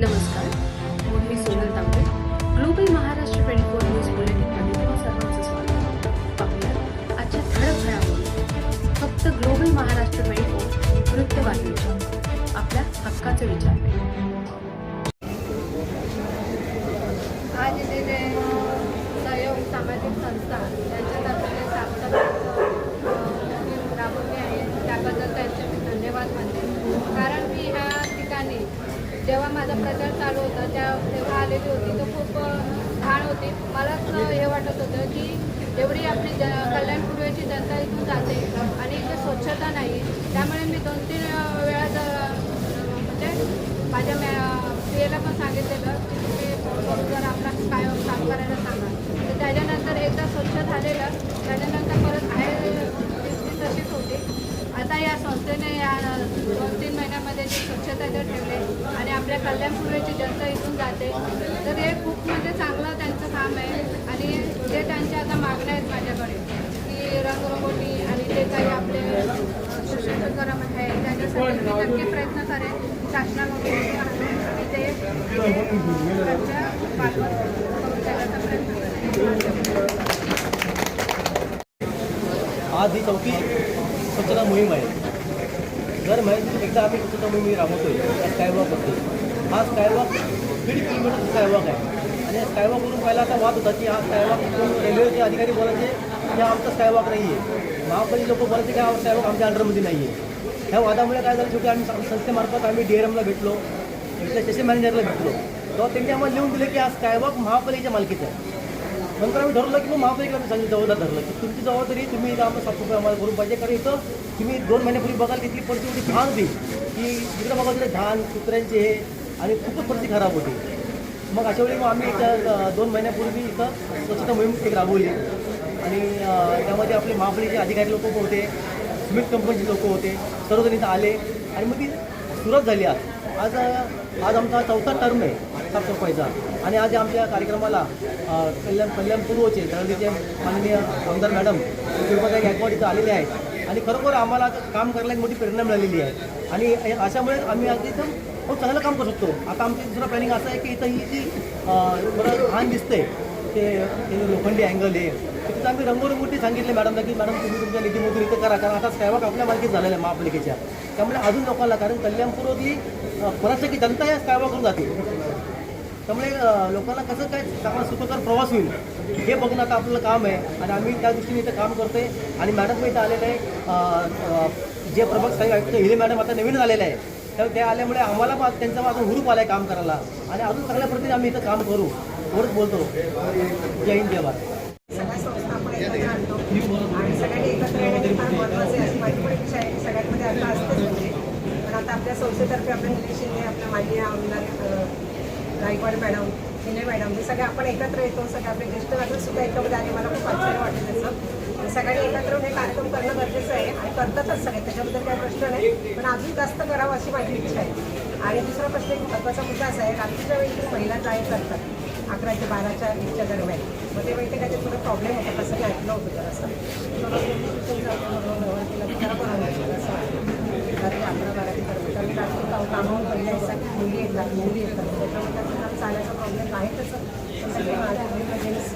नमस्कार मी Sonal Tambe global Maharashtra twenty four news बुलेटिनमध्ये तुम्हा सर्वांचं स्वागत पाहूया आजच्या ठळक घडामोडी. फक्त ग्लोबल महाराष्ट्र ट्वेंटी फोर वृत्तवाहिनीच्या आपल्या हक्काचे विचार आज इथे सहयोग सामाजिक संस्था यांच्यातर्फे जे राबवली आहे त्याबद्दल त्यांचे मी धन्यवाद मानते. कारण मी ह्या ठिकाणी जेव्हा माझा प्रचार चालू होता त्या तेव्हा आलेली होती तर खूप घाण होती. मलाच हे वाटत होतं की एवढी आपली ज कल्याण पूर्वेची जनता इथून जाते आणि इथे स्वच्छता नाही. त्यामुळे मी दोन तीन वेळा म्हणजे माझ्या मॅ पी एला पण सांगितलेलं की तुम्ही फोन करून जर आपला काय काम करायला सांगा तर त्याच्यानंतर एकदा स्वच्छ झालेलं त्याच्यानंतर परत आहे ती तशीच होती आता या संस्थेने या दोन तीन महिन्यामध्ये जे स्वच्छता जर ठेवले आणि आपल्या कल्याण जनता इथून जाते. तर हे खूप म्हणजे चांगलं त्यांचं काम आहे. आणि जे त्यांच्या आता मागण्या आहेत माझ्याकडे की रंगरंगोटी आणि जे काही आपले सुशोभीकरण आहे त्याच्यासाठी मी नक्की प्रयत्न करेन. शासनाकडून आणि ते त्यांच्या प्रयत्न करेन. आज ही चौथी स्वच्छता मोहीम आहे. दर महिन्यात एकदा आम्ही स्वच्छता मोहीम राबवतोय काय स्कायवॉक हा स्कायवॉक दीड किलोमीटर स्कायवॉक आहे. आणि स्कायवॉकवरून पहिला असा वाद होता की हा स्कायवॉक रेल्वेचे अधिकारी बोलायचे की हा आमचा स्कायवॉक नाही आहे महापालिका लोक बोलायचे की हा स्कायवॉक आमच्या अंडरमध्ये नाही आहे ह्या वादामुळे काय झालं? शेवटी आम्ही संस्थेमार्फत आम्ही डी आर एमला भेटलो इथल्या स्टेशन मॅनेजरला भेटलो. तेव्हा त्यांनी आम्हाला लिहून दिले की हा स्कायवॉक महापालिकेच्या मालकीचा आहे. नंतर आम्ही ठरवलं की मग महापालिकेला आम्ही सांगितलं जबाबदार धरलं. की तुमची जबाबदारी तुम्ही इथं आम्हाला साफसफाई आम्हाला करून पाहिजे. कारण इथं तुम्ही दोन महिन्यापूर्वी बघाल तिथली परिस्थिती छान होती. की इकडं बघा तिथे धान कुत्र्यांचे हे आणि खूपच परिस्थिती खराब होती. मग अशा वेळी मग आम्ही एक दोन महिन्यापूर्वी इथं स्वच्छता मोहीम एक राबवली. आणि त्यामध्ये आपले महापालिकेचे अधिकारी लोक होते सिमेंट कंपनीचे लोक होते सर्वजण इथं आले. आणि मग ती सुरुवात झाली आज. आज आज आमचा चौथा टर्म आहे साफसफाईचा आणि आज आमच्या कार्यक्रमाला कल्याण कल्याण पूर्वचे धरणीचे माननीय आमदार मॅडम कृपाताई गायकवाड इथं आलेले आहेत. आणि खरोखर आम्हाला आता काम करायला एक मोठी प्रेरणा मिळालेली आहे. आणि अशामुळे आम्ही आज इथं खूप चांगलं काम करू शकतो. आता आमचं दुसरं प्लॅनिंग असं आहे की इथं ही जी बरं घाण दिसते ते ते लोखंडी अँगल आहे तर तिथं आम्ही रंगोरंगोटी सांगितले मॅडमला की मॅडम तुम्ही तुमच्या निधीमधून इथं करा कारण आता सेवक आपल्या मालकीत झालेला आहे महापालिकेच्या. त्यामुळे अजून लोकांना कारण कल्याणपूर्व ही जनता या स्कॅवॉकवरून जाते. त्यामुळे लोकांना कसं काय चांगला सुखकर प्रवास होईल? हे बघणं आता आपलं काम आहे. आणि आम्ही त्या दृष्टीने इथं काम करतोय. आणि मॅडम इथं आलेलं आहे जे प्रभाग साहेब आयुक्त हिले मॅडम आता नवीन आलेले आहे तर ते आल्यामुळे आम्हाला त्यांचा अजून हुरूप आला आहे काम करायला. आणि अजून चांगल्या पद्धतीने आम्ही इथं काम करू. एवढंच बोलतो. जय हिंद जय भारत. सगळ्या संस्था आपण एकत्र आणतो आणि सगळ्यांनी एकत्र येणे फार महत्त्वाचे अशी माझी पण इच्छा आहे सगळ्यांमध्ये आता असतेच म्हणजे. पण आता आपल्या संस्थेतर्फे आपल्या निलेश शिंदे आपल्या माननीय आमदार गायकवाड मॅडम नाही मॅडम हे सगळे आपण एकत्र येतो सगळे आपले ज्येष्ठ नागरिक सुद्धा एकत्र आले मला खूप आश्चर्य वाटतं त्याचं. सगळ्यांनी एकत्र येऊन हे कार्यक्रम करणं गरजेचं आहे आणि करतातच सगळे त्याच्याबद्दल काही प्रश्न नाही पण अजून जास्त करावं अशी माझी इच्छा आहे. आणि दुसरा प्रश्न एक महत्त्वाचा मुद्दा असा आहे रात्रीच्या वेळी महिला काय करतात? अकरा ते बाराच्या एकच्या दरम्यान. मग ते माहिती काय ते थोडं प्रॉब्लेम होता तसं काय ऐकलं होतं तर असं तिथून जाऊन मग व्यवहार केला तर जरा बरं होईल असं वाटतं. रात्री अकरा बाराच्या दरम्यान कारण रात्री काम कामावर पहिल्या दिवसात मुली येतात मुली येतात. त्याच्यामुळे त्यांना चालायचा प्रॉब्लेम आहे तसं. त्यासाठी माझ्या आम्ही जेंट्स